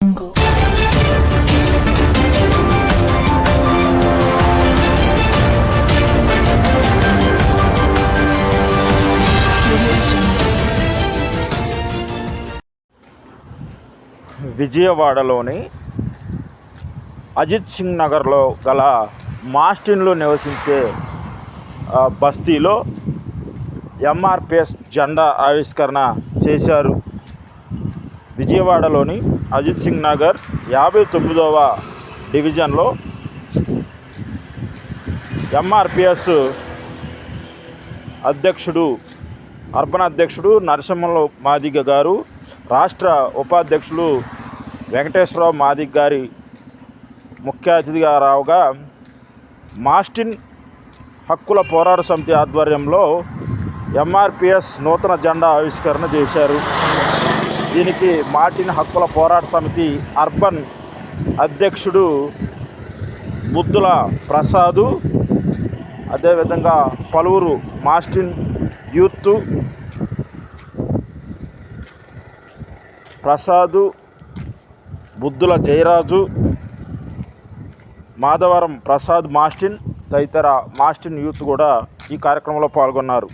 jungle. విజయవాడలోని అజిత్ సింగ్ నగర్లో గల మాస్టిన్లో నివసించే బస్తీలో ఎంఆర్పిఎస్ జెండా ఆవిష్కరణ చేశారు విజయవాడలోని అజిత్ సింగ్ నగర్ యాభై తొమ్మిదవ డివిజన్లో ఎంఆర్పిఎస్ అధ్యక్షుడు అర్బన్ అధ్యక్షుడు నరసింహంలో మాదిగ గారు రాష్ట్ర ఉపాధ్యక్షులు వెంకటేశ్వరరావు మాదిగ గారి ముఖ్య అతిథిగా రావుగా మాస్టిన్ హక్కుల పోరాట సమితి ఆధ్వర్యంలో ఎంఆర్పిఎస్ నూతన జెండా ఆవిష్కరణ చేశారు. దీనికి మార్టిన్ హక్కుల పోరాట సమితి అర్బన్ అధ్యక్షుడు ముద్దుల ప్రసాదు అదేవిధంగా పలువురు మాస్టిన్ యూత్ ప్రసాదు బుద్ధుల జయరాజు మాధవరం ప్రసాద్ మాస్టిన్ తదితర మాస్టిన్ యూత్ కూడా ఈ కార్యక్రమంలో పాల్గొన్నారు.